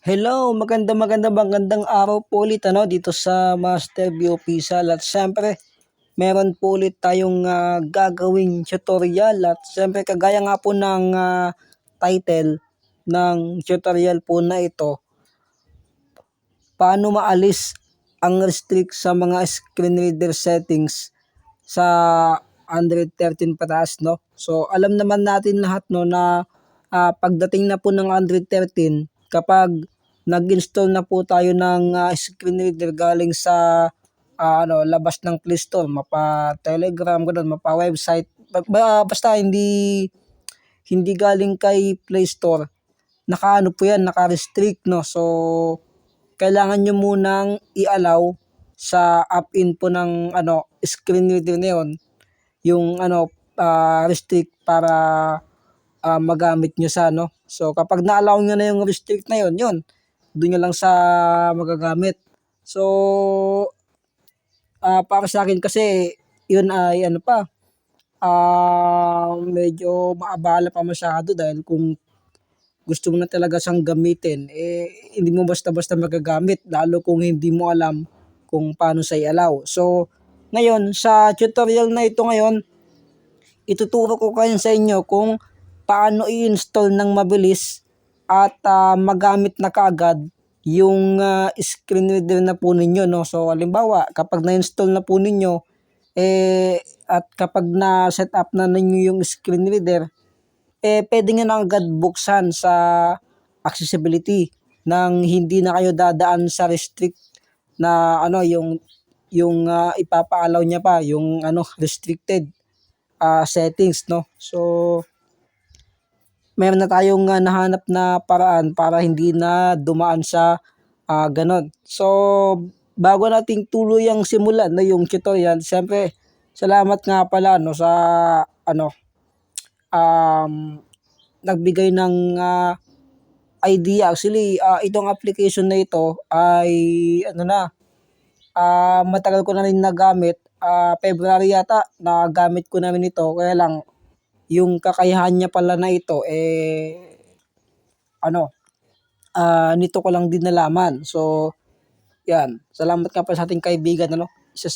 Hello, maganda maganda magandang araw po ulit ano dito sa Master View Official at syempre meron po ulit tayong ah, gagawing tutorial at syempre kagaya nga po ng ah, title ng tutorial po na ito paano maalis ang restrict sa mga screen reader settings sa Android 13 pataas no. So alam naman natin lahat no na ah, pagdating na po ng Android 13 kapag nag-install na po tayo ng ah, screen reader galing sa ah, ano labas ng Play Store, mapa Telegram ganun, mapa website ba- ba- basta hindi hindi galing kay Play Store. Nakaano po yan, naka-restrict no. So kailangan nyo munang i-allow sa app in po ng ano screen reader na yun yung ano ah, restrict para ah, magamit nyo sa ano. So kapag na-allow nyo na yung restrict na yun, yun, doon nyo lang sa magagamit. So ah, para sa akin kasi yun ay ano pa, ah medyo maabala pa masyado dahil kung gusto mo na talaga siyang gamitin, eh hindi mo basta-basta magagamit lalo kung hindi mo alam kung paano sa i-allow. So ngayon sa tutorial na ito ngayon, ituturo ko kayo sa inyo kung paano i-install ng mabilis at ah, magamit na kaagad yung ah, screen reader na po ninyo no. So halimbawa, kapag na-install na po ninyo eh at kapag na-set up na ninyo yung screen reader, eh pwede nyo na agad buksan sa accessibility nang hindi na kayo dadaan sa restrict na ano yung yung ah, ipapa-allow niya pa yung ano restricted ah, settings no. So meron na tayong ah, nahanap na paraan para hindi na dumaan sa ah, ganon. So bago nating tuluyang simulan no yung tutorial, siyempre salamat nga pala no sa ano um nagbigay ng ah, idea. Actually, ah, itong application na ito ay ano na ah, matagal ko na rin nagamit. Ah, February yata nagamit ko na rin ito. Kaya lang yung kakayahan niya pala na ito eh ano ah, nito ko lang din nalaman. So yan, salamat nga pala sa ating kaibigan ano. Isa,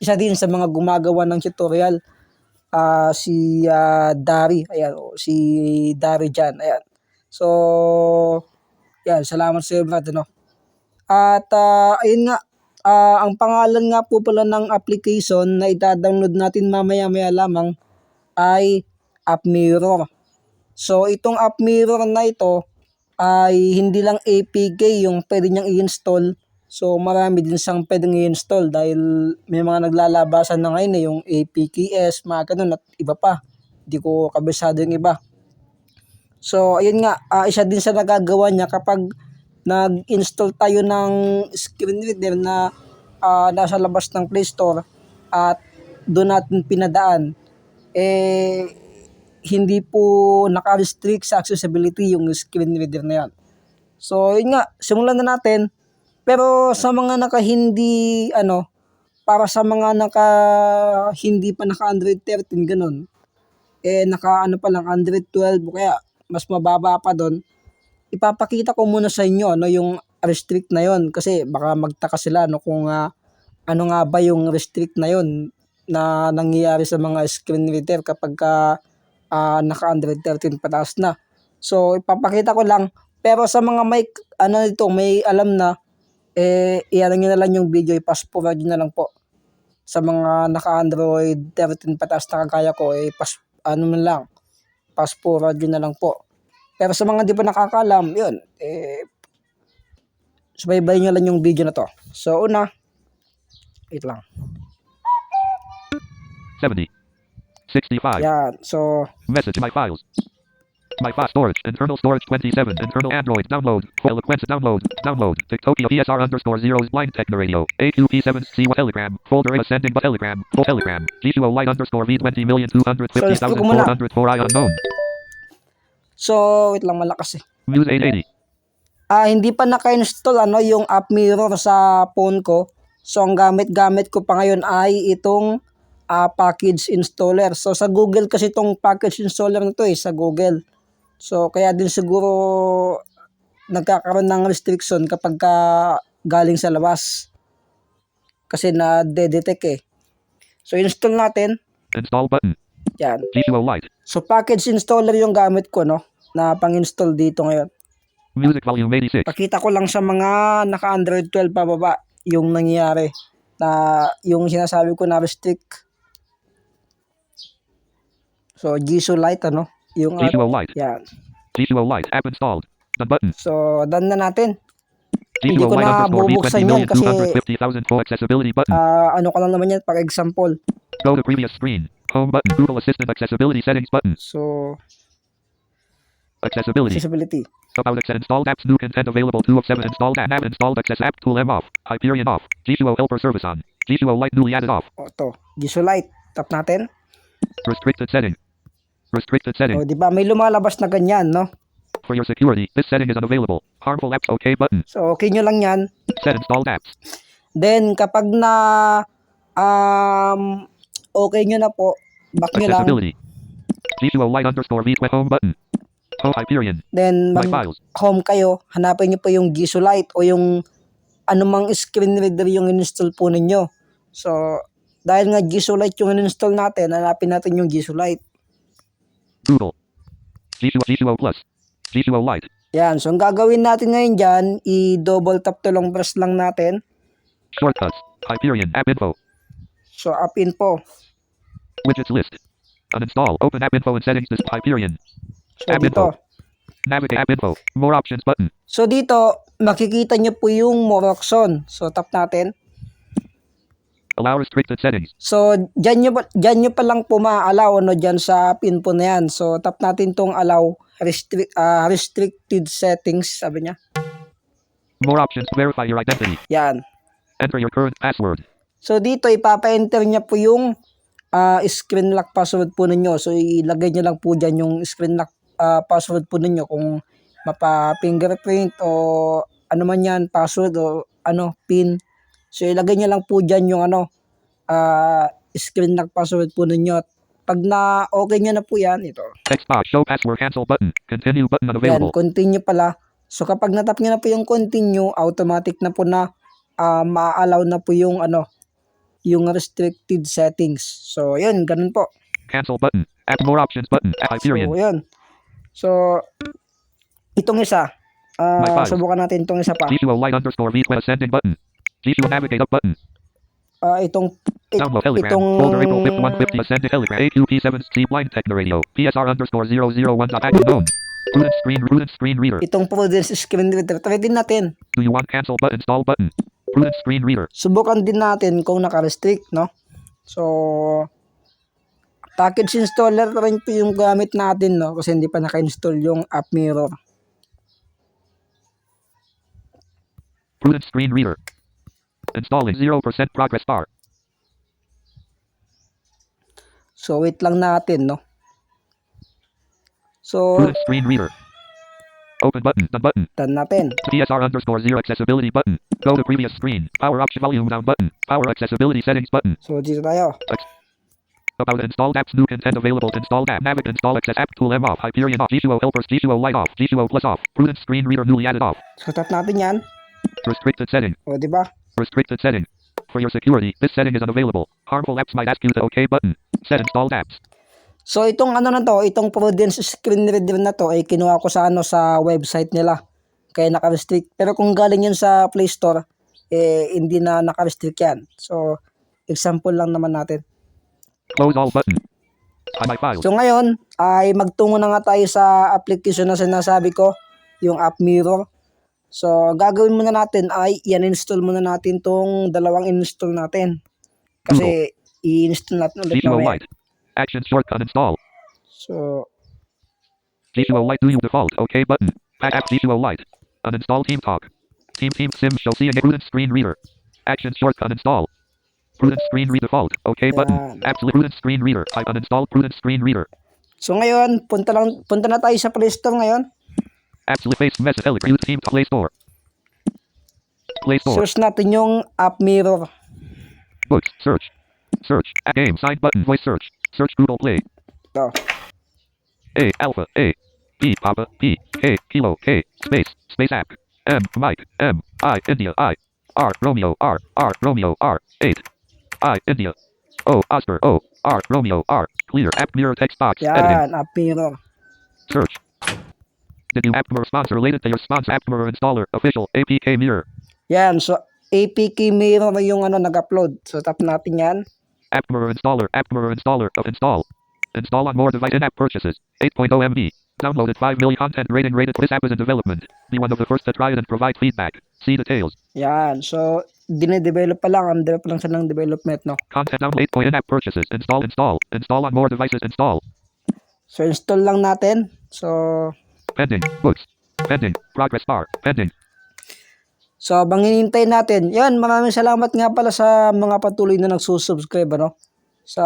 isa din sa mga gumagawa ng tutorial ah si ah, Dari, ayan, o, si Dari Jan, ayan. So, yan, salamat sa iyo, brad, ano. At ah, ayun nga, ah, ang pangalan nga po pala ng application na ita-download natin mamaya-maya lamang ay App Mirror. So, itong App Mirror na ito ay hindi lang APK yung pwede niyang i-install. So, marami din siyang pwedeng i-install dahil may mga naglalabasan na ngayon eh, yung APKS, mga ganun at iba pa. Hindi ko kabisado yung iba. So, ayun nga, ah, isa din sa nagagawa niya kapag nag-install tayo ng screen reader na ah, nasa labas ng Play Store at doon natin pinadaan, eh, hindi po naka-restrict sa accessibility yung screen reader na yan. So, yun nga, simulan na natin. Pero sa mga naka hindi, ano, para sa mga naka hindi pa naka Android 13 ganun, eh naka ano pa lang Android 12 o kaya mas mababa pa doon, ipapakita ko muna sa inyo ano yung restrict na yon kasi baka magtaka sila no kung ah, ano nga ba yung restrict na yon na nangyayari sa mga screen reader kapag ka ah, naka Android 13 pataas na. So ipapakita ko lang pero sa mga may ano nito may alam na eh iyan nyo na lang yung video i-fast na lang po sa mga naka-Android 13 pataas na kagaya ko, eh, pas, ano man lang, fast na lang po. Pero sa mga di pa nakakalam, yun, eh, subaybay nyo lang yung video na to. So, una, wait lang. 70. 65. Yan, so, Message my files. My file storage. Internal storage 27. Internal Android download. Eloquence download. Download. Tiktopia PSR underscore zeros blind techno radio. AQP7 C Telegram. Folder ascending but Telegram. Full Telegram. G2O white underscore V20 million two hundred fifty thousand four hundred four I unknown. so, wait lang, malakas eh. Muse 880. Ah, hindi pa naka-install ano yung app mirror sa phone ko. So ang gamit-gamit ko pa ngayon ay itong ah, package installer. So sa Google kasi itong package installer na to eh, sa Google. So kaya din siguro nagkakaroon ng restriction kapag ka galing sa labas. Kasi na-detect eh. So install natin. Install button. Yan. G2O Lite. So package installer yung gamit ko no na pang-install dito ngayon. Music volume 86. Pakita ko lang sa mga naka Android 12 pababa yung nangyayari na yung sinasabi ko na restrict. So Jisoo Lite ano, yung at- G2O Lite. yan. G2O App installed. Done button. So done na natin. Hindi G2O ko na bubuksan yun kasi, V20,250,000 for accessibility button. Ah, ano ko lang naman yan para example. Go to previous screen. Home button. Google Assistant accessibility settings button. So Accessibility. accessibility. About access installed apps. New content available. 2 of 7 installed app. App installed access app tool M off. Hyperion off. G2O helper service on. G2O Lite newly added off. O to, Jisoo Lite. Tap natin. Restricted setting. Restricted setting. O di ba may lumalabas na ganyan, no? For your security, this setting is unavailable. Harmful apps OK button. So okay nyo lang yan. Set installed apps. Then kapag na um okay nyo na po, back nyo lang. Accessibility. G2O Lite underscore V home button. Home Hyperion. Then mag home kayo, hanapin nyo po yung Jisoo Lite o yung anumang screen reader yung install po ninyo. So dahil nga Jisoo Lite yung install natin, hanapin natin yung Jisoo Lite. Google. G2O G2O Plus. G2O Lite. Yan, so ang gagawin natin ngayon dyan, i-double tap to long press lang natin. Shortcuts. Hyperion. App info. So up in po. Widgets list. Uninstall. Open app info and settings. This Hyperion. So App dito. info. Navigate app info. More options button. So dito, makikita nyo po yung more option. So tap natin. Allow restricted settings. So dyan nyo, dyan nyo pa lang po ma-allow ano, dyan sa pin po na yan. So tap natin tong allow restrict, ah, restricted settings, sabi niya. More options. Verify your identity. Yan. Enter your current password. So dito ipapa-enter niya po yung ah, screen lock password po ninyo. So ilagay niyo lang po dyan yung screen lock ah, password po ninyo kung mapa fingerprint o ano man yan, password o ano, pin. So ilagay niyo lang po dyan yung ano, ah, screen lock password po ninyo. At pag na okay niyo na po yan, ito. Text box. Show password. Cancel button. Continue button Yan, unavailable. continue pala. So kapag natap niyo na po yung continue, automatic na po na ah, ma-allow na po yung ano, yung restricted settings. So yun, ganun po. Cancel button. Add more options button. App Hyperion. So yun. So itong isa, files. subukan natin itong isa pa. G2O Lite underscore V ascending button. G2O navigate up button. Ah, itong it- Download Telegram. itong Folder April 5th 150 ascending Telegram. AQP7C blind techno radio. PSR underscore 001 dot active. Prudent screen. Prudent screen reader. itong Prudence screen reader. Try din natin. Do you want cancel button? Install button. Prudent screen reader. Subukan din natin kung naka-restrict, no? So, package installer rin po yung gamit natin, no? Kasi hindi pa naka-install yung app mirror. Prudent screen reader. Installing 0% progress bar. So, wait lang natin, no? So, Prudent screen reader. Open button. the button. done natin. PSR underscore 0 accessibility button. Go to previous screen. Power option volume down button. Power accessibility settings button. So, dito tayo. About installed apps, new content available. Installed app, Navic install access app tool M off. Hyperion off. G2O helpers. G2O light off. G2O plus off. Prudent screen reader newly added off. So, tap natin yan. Restricted setting. O, di ba? Restricted setting. For your security, this setting is unavailable. Harmful apps might ask you the OK button. Set installed apps. So, itong ano na to, itong Prudence screen reader na to, ay kinuha ko sa ano, sa website nila. Kaya naka-restrict. Pero kung galing yun sa Play Store, eh, hindi na naka-restrict yan. So, example lang naman natin. Close all button. So ngayon ay magtungo na nga tayo sa application na sinasabi ko, yung App Mirror. So gagawin muna natin ay i-install muna natin tong dalawang install natin. Kasi i-install natin ulit G2O mamaya. Lite. Action shortcut install. So G2O Lite do you default OK button. App G2O Lite. Uninstall Team Talk. Team Team Sim show see a prudent screen reader. Action shortcut install. Prudent screen read default. OK button. Yan. Absolute prudent screen reader. Type uninstall prudent screen reader. so ngayon, punta lang punta na tayo sa Play Store ngayon. Absolute face message Telegram. Use Team Play Store. Play Store. Search natin yung App Mirror. Books. Search. Search. App game. Side button. Voice search. Search Google Play. Ito. A. Alpha. A. B. Papa. B. K. Kilo. K. Space. Space app. M. Mike. M. I. India. I. R. Romeo. R. R. Romeo. R. 8. I. India. O. Oscar. O. R. Romeo. R. Clear. App mirror text box. Editing. App mirror. Search. Did you app mirror sponsor related to your sponsor app mirror installer official APK mirror Yan, so APK mirror na yung ano nag-upload. So tap natin yan. app mirror installer app mirror installer of install install on more device in-app purchases 8.0 MB downloaded 5 million content rating rated this app is in development be one of the first to try it and provide feedback see details Yan, so dine-develop pa lang. Ang develop lang siya ng development, no? content download 8. in-app purchases install install install on more devices install So install lang natin. So, pending books pending progress bar pending so habang hinihintay natin, yan, maraming salamat nga pala sa mga patuloy na nagsusubscribe, ano? Sa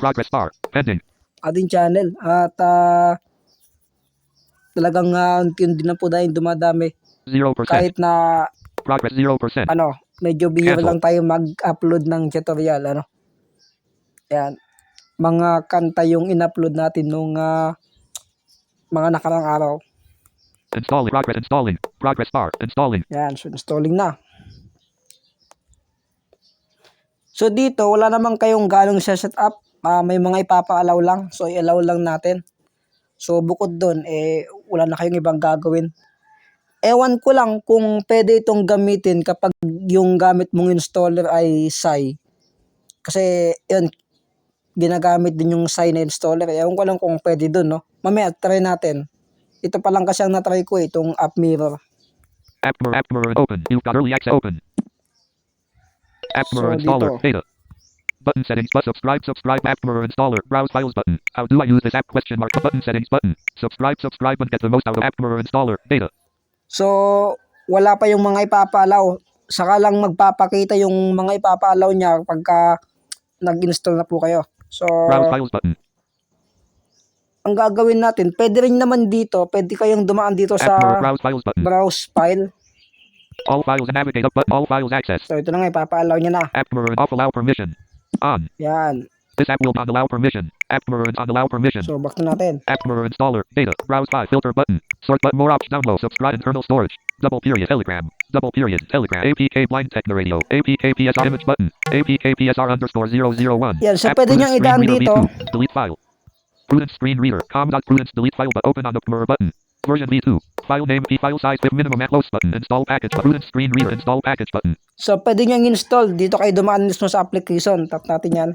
progress bar pending ating channel. At ah, talagang uh, unti-unti na po dahil dumadami. 0% Kahit na progress 0% ano, medyo bihira lang tayo mag-upload ng tutorial, ano. Yan. Mga kanta yung in-upload natin nung ah, mga nakarang araw. installing progress installing progress bar installing Yan, so installing na. So dito, wala naman kayong ganong siya set up. Ah, may mga ipapa-allow lang. So i-allow lang natin. So bukod doon, eh, wala na kayong ibang gagawin. Ewan ko lang kung pwede itong gamitin kapag yung gamit mong installer ay SAI. Kasi, yun, ginagamit din yung SAI na installer. Ewan ko lang kung pwede doon, no? Mamaya, try natin. Ito pa lang kasi ang natry ko, eh, itong app mirror. App mirror, app mirror open. You've got early access open. App mirror So, installer dito. data. Button settings but subscribe subscribe app mirror installer browse files button. How do I use this app question mark button settings button. Subscribe subscribe and get the most out of app mirror installer data. So, wala pa yung mga ipapaalaw. Saka lang magpapakita yung mga ipapaalaw niya pagka nag-install na po kayo. So, Browse files button. Ang gagawin natin, pwede rin naman dito, pwede kayong dumaan dito sa browse files button. browse file. All files navigate up. All files access. So, ito na nga, ipapaalaw niya na. App mirror off allow permission. On. Yan. This app will not allow permission. App mirror on allow permission. So, back na natin. App mirror installer data. Browse file filter button. Sort button more options download subscribe internal storage. Double period telegram. Double period telegram. APK blind techno radio. APK PSR image button. APK PSR underscore 001. Yan, so App pwede niyang idaan dito. V2. Delete file. Prudence screen reader. Com.prudence delete file but open on the mirror button. Version V2. File name P file size if minimum at close button. Install package. Prudence screen reader. Install package button. So, pwede niyang install. Dito kayo dumaan mismo sa application. Tap natin yan.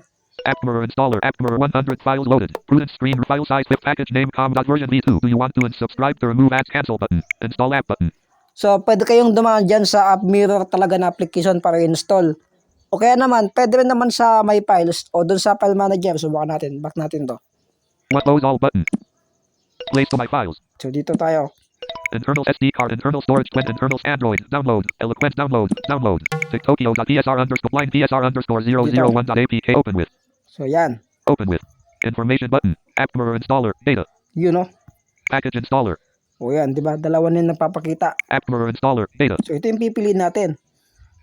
App mirror installer. App mirror 100 files loaded. Prudence screen file size if package name com.version V2. Do you want to unsubscribe to remove ads cancel button. Install app button. So, pwede kayong dumaan dyan sa app mirror talaga na application para install. O kaya naman, pwede rin naman sa My Files o dun sa File Manager. Subukan natin. Back natin to. What close all button. Place to my files. So, dito tayo. Internal SD card, internal storage, when internal Android, download, eloquent download, download, Tokyo.psr underscore blind psr underscore 001.apk open with, So, yan. open with, information button, app mirror installer, data, You know. package installer, O yan, di ba? Dalawa na napapakita. app mirror installer, data, So, ito yung pipiliin natin.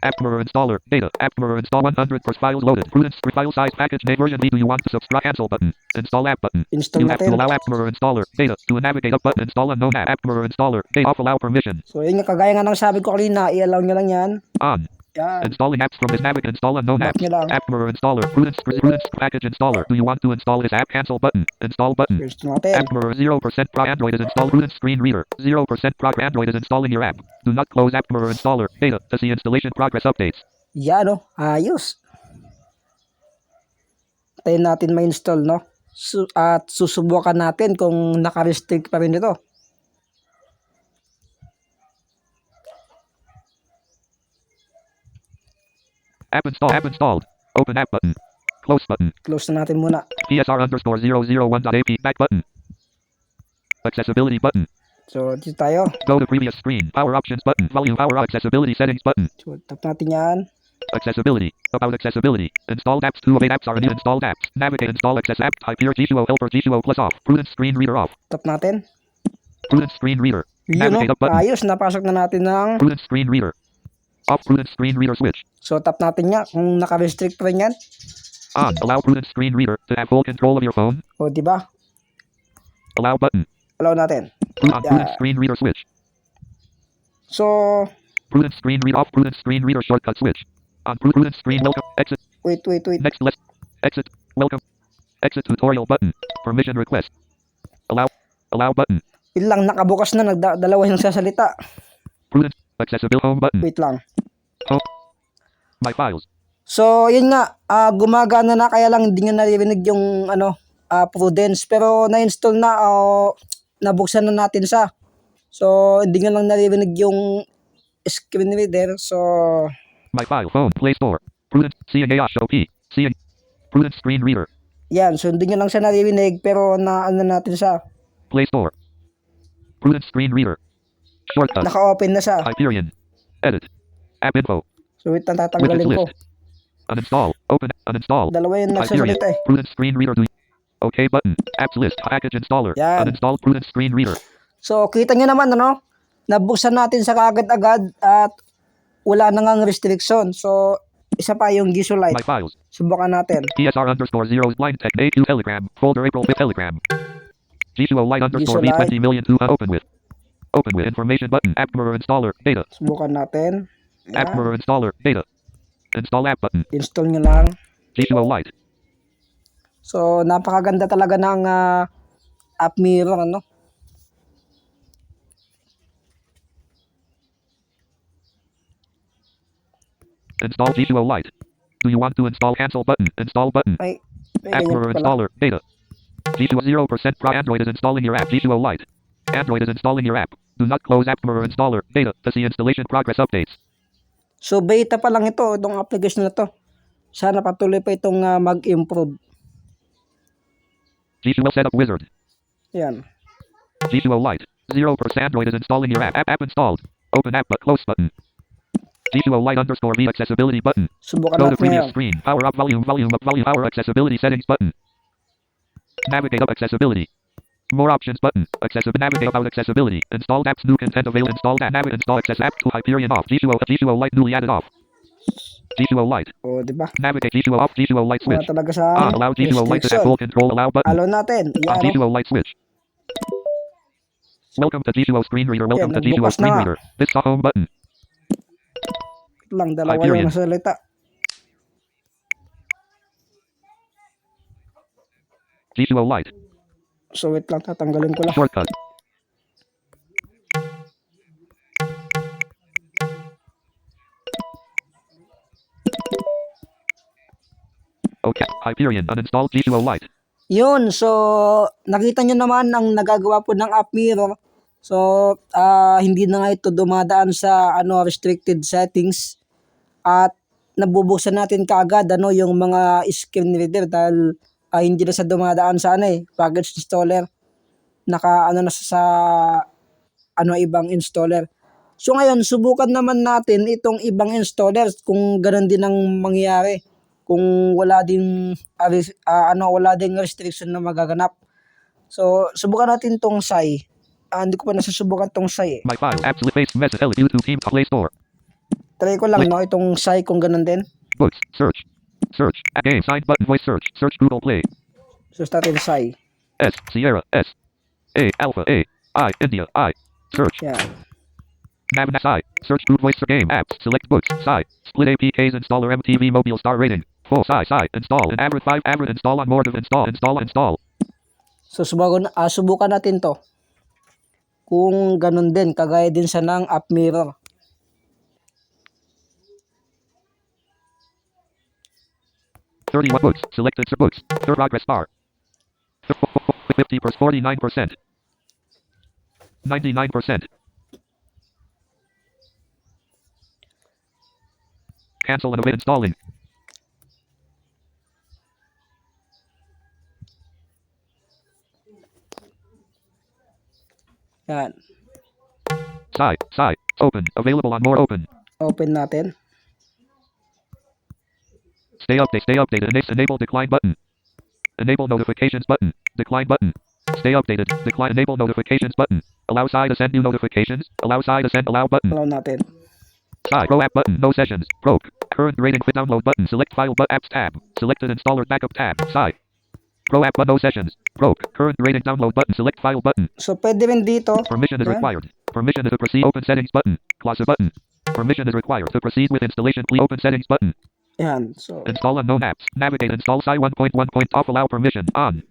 App installer, data, app mirror install 100 per files loaded, prudence file size package name version V. Do you want to subscribe cancel button, install app button. Install You have to allow app installer, data, to navigate up button, install unknown app, app mirror installer, data, off allow permission, So, yun nga, kagaya nga ng sabi ko kanina, i-allow nyo lang yan. on, Yan. Installing apps from this navigate. Install unknown Back apps. nyo. App mirror installer. Prudence, Prudence package installer. Do you want to install this app? Cancel button. Install button. First natin. App mirror 0% pro Android is installed. Prudence screen reader. 0% pro Android is installing your app. Do not close app mirror installer. Data to see installation progress updates. Yan, no? Ayos. Tayo natin ma-install, no? Su- at susubukan natin kung naka-restrict pa rin ito. App install. App installed. Open app button. Close button. Close na natin muna. PSR underscore 001.ap back button. Accessibility button. So, dito tayo. Go to previous screen. Power options button. Volume power accessibility settings button. So, tap natin yan. Accessibility. About accessibility. Installed apps. Two of eight apps are new installed apps. Navigate install access app type here G2O helper G2O plus off. Prudence screen reader off. Tap natin. Prudence screen reader. Yun, no? Navigate up button. Ayos. Napasok na natin ng... Prudence screen reader. Off Prudence screen reader switch. So, tap natin nga kung naka-restrict pa rin yan. On. Allow Prudence screen reader to have full control of your phone. O, di ba? Allow button. Allow natin. Pru- On Yeah. Prudence screen reader switch. So, Prudent screen read off. Prudent screen reader shortcut switch. On Pru- Prudent screen welcome. Exit. wait, wait, wait. Next list. Exit. Welcome. Exit tutorial button. Permission request. Allow. Allow button. Wait lang, nakabukas na, nagda- dalawa yung nagsasalita. Prudent. Accessible home button. Wait lang. Home. My files. So, yun nga, ah, gumagana na kaya lang hindi nyo naririnig yung ano, ah, Prudence. Pero na-install na, o nabuksan na natin sa. So, hindi nyo lang naririnig yung screen reader. So, My file. Phone. Play Store. Prudent. CAH OP. C. Prudent screen reader. yan. So, hindi nyo lang siya naririnig pero na ano natin siya. Play Store. Prudent screen reader. Shortcut. Naka-open na siya. Hyperion. Edit. App info. So, wait lang, Widgets tatanggalin ko. Uninstall. Open. Uninstall. Dalawa yung nagsasalita eh. Prudent screen reader. Do. OK button. Apps list. Package installer. Yan. Uninstall Prudent screen reader. So, kita nyo naman, ano, nabuksan natin sa kaagad-agad at wala na ngang restriction. So, isa pa yung Gisulite. My files. Subukan natin. ESR underscore zeros blind tech A2 Telegram. Folder April 5th Telegram. G2O light underscore Visualize. V20 million uh, open with. Open with information button. App mirror installer. Data. Subukan natin. App Yan. mirror installer. Data. Install app button. Install nyo lang. G2O light. So, napakaganda talaga ng ah, app mirror, ano? Install G2O light. Do you want to install cancel button? Install button. Ay, App mirror installer. Data. G2O 0% pro Android is installing your app. G2O light. Android is installing your app. Do not close app mirror installer. Data. To see installation progress updates. So, beta pa lang ito, itong application na to. Sana patuloy pa itong ah, mag-improve. G2O setup wizard. Yan. G2O Lite. 0% Android is installing your app. App, app installed. Open app but close button. G2O Lite underscore V accessibility button. Subukan Go to previous screen. Power up volume, volume up, volume power accessibility settings button. Navigate up accessibility. More options button. Accessible navigate about accessibility. Installed apps new content available. Installed app navigate install access app to Hyperion off. G2O G2O Lite newly added off. G2O Lite. O, di ba? Navigate G2O off. G2O Lite Wala switch. talaga sa On allow G2O Lite to full control allow button. Alo natin. On Yan. oh. G2O Lite switch. Welcome to G2O screen reader. Welcome Yeah, to G2O nagbukas screen na. reader. This is home button. lang, dalawa Hyperion. yung nasalita. G2O Lite. So, wait lang, tatanggalin ko lang. Shortcut. Hyperion. Uninstall G2O Lite. Yun, so nakita nyo naman ang nagagawa po ng app mirror. So, ah, hindi na nga ito dumadaan sa ano restricted settings at nabubuksan natin kaagad ano yung mga screen reader dahil ah, hindi na sa dumadaan sa ano eh, package installer. Naka ano na sa ano ibang installer. So ngayon, subukan naman natin itong ibang installer kung ganun din ang mangyayari kung wala din ah, res- ah, ano wala ding restriction na magaganap. So subukan natin tong SAI. Ah, hindi ko pa nasusubukan tong SAI. Eh. My file. Apps based message. L YouTube team Play Store. Try ko lang no itong SAI kung ganun din. Books. Search. Search. Game. Sign button. Voice search. Search Google Play. So natin SAI. S. Sierra. S. A. Alpha. A. I. India. I. Search. Yan. Nav Sci. Search through voice game apps. Select books. Sci. Split APKs installer MTV mobile star rating. Full Sci. Sci. Install. And average 5 average install on more of install. Install. Install. So subukan ah, subukan natin to. Kung ganun din kagaya din sa ng app mirror. Thirty-one books. Selected sir books. Third progress bar. Fifty percent. Forty-nine percent. Ninety-nine percent. Cancel and await installing. Yan. Sci. Sci. Open. Available on more open. Open natin. Stay update. Stay updated. Ena- Enable decline button. Enable notifications button. Decline button. Stay updated. Decline. Enable notifications button. Allow side to send new notifications. Allow side to send allow button. Allow natin. Side, Pro app button. No sessions. Broke. Current rating. Quit download button. Select file but apps tab. Selected installer backup tab. Sci. Pro app but no sessions. Broke. Current rating download button. Select file button. So, pwede rin dito. Permission is required. Permission to proceed. Open settings button. Close button. Permission is required to proceed with installation. Please open settings button. Yan. So, Install unknown apps. Navigate. Install Psi 1.1. Off. Allow permission. On.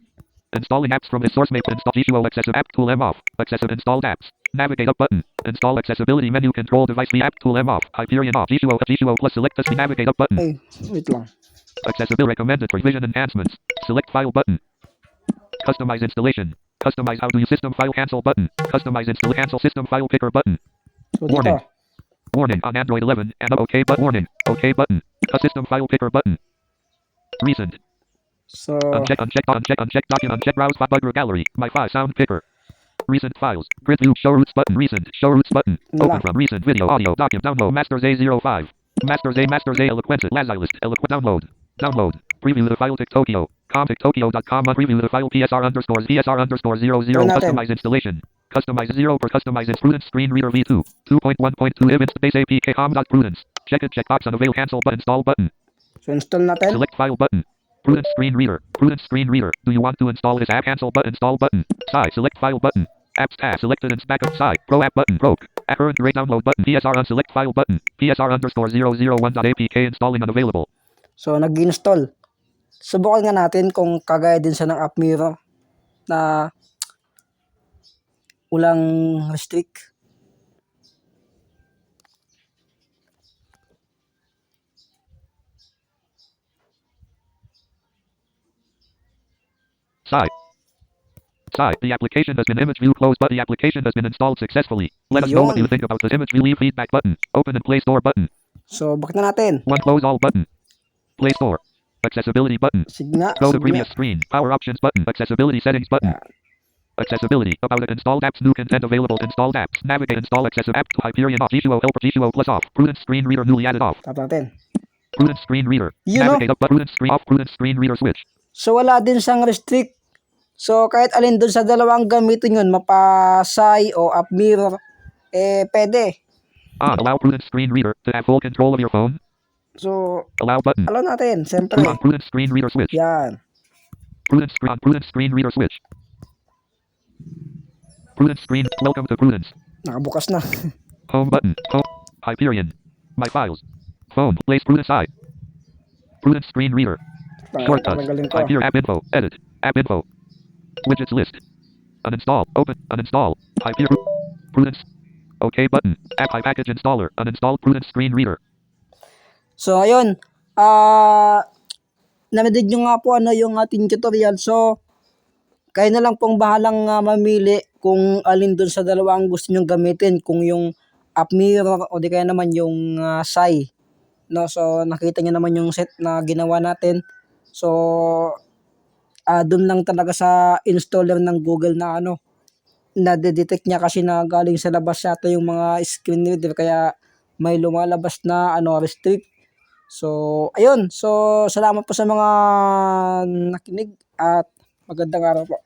Installing apps from the source map. Install Visual Accessive App Tool M off. Accessive installed apps. Navigate up button. Install accessibility menu. Control device. The app tool M off. Hyperion off. Visual. Visual plus select the navigate up button. ay, wait lang. Accessibility recommended for vision enhancements. Select file button. Customize installation. Customize how to use system file cancel button. Customize install cancel system file picker button. Warning. Warning on Android 11 and OK but warning. OK button. A system file picker button. Recent. So, Uncheck, uncheck, uncheck, uncheck, document, uncheck, browse, bug, gallery, my file, sound picker. Recent files. Grid view, show routes button, recent, show routes button. Open from recent video, audio, document, download, Masters A05. Masters A, Masters A, Eloquence, Lazilist, Eloquent, download. Download. Preview the file, TikTokyo. Com, TikTokyo.com, preview the file, PSR underscore, PSR underscore 00, Ito natin. customize installation. Customize 0 for customize Prudence screen reader V2. 2.1.2 events base APK com Prudence. Check it, checkbox unavail, cancel button, install button. so install natin. Select file button. Prudence screen reader. Prudence screen reader. Do you want to install this app? Cancel button. Install button. Side. Select file button. Apps tab selected and backup side. Pro app button. Broke. App current rate download button. PSR on select file button. PSR underscore 001.apk installing unavailable. So, nag-install. Subukan nga natin kung kagaya din siya ng app mirror na walang restrict. Side. Side. The application has been image view closed, but the application has been installed successfully. Let us know what Yun. you think about this image view. Leave feedback button. Open and Play Store button. So, bakit na natin? One close all button. Play Store. Accessibility button. Sige. Go to sige previous screen. Power options button. Accessibility settings button. Accessibility. About it. Installed apps. New content available. Installed apps. Navigate. Install accessible app to Hyperion off. Visual helper. Visual plus off. Prudence screen reader newly added off. Tap natin. Screen reader. You know- Navigate up. Prudence screen off. Prudence screen reader switch. So, wala din siyang restrict. So, kahit alin dun sa dalawang gamitin yun, mapasay o app mirror, eh, pwede. On. Allow Prudence screen reader to have full control of your phone. So, Allow button. Allow natin, siyempre. Prudence screen reader switch. Yan. Prudence screen on Prudence screen reader switch. Prudence screen. Welcome to Prudence. Nakabukas na. Home button. Home. Hyperion. My files. Phone. Place Prudence I. Prudence screen reader. Shortcuts. Hyperion app info. Edit. App info. Widgets list. Uninstall. Open. Uninstall. Hyperion. Prudence. OK button. App high package installer. Uninstall Prudence screen reader. So, ayun. Ah, narinig nyo nga po ano yung ating tutorial. So, kayo na lang pong bahalang ah, mamili kung alin dun sa dalawang gusto nyong gamitin. Kung yung app mirror o di kaya naman yung uh, SAI. No, so, nakita nyo naman yung set na ginawa natin. So, ah dun lang talaga sa installer ng Google na ano, na-detect niya kasi na galing sa labas yata yung mga screen reader kaya may lumalabas na ano restrict. So, ayun. So, salamat po sa mga nakinig at magandang araw po.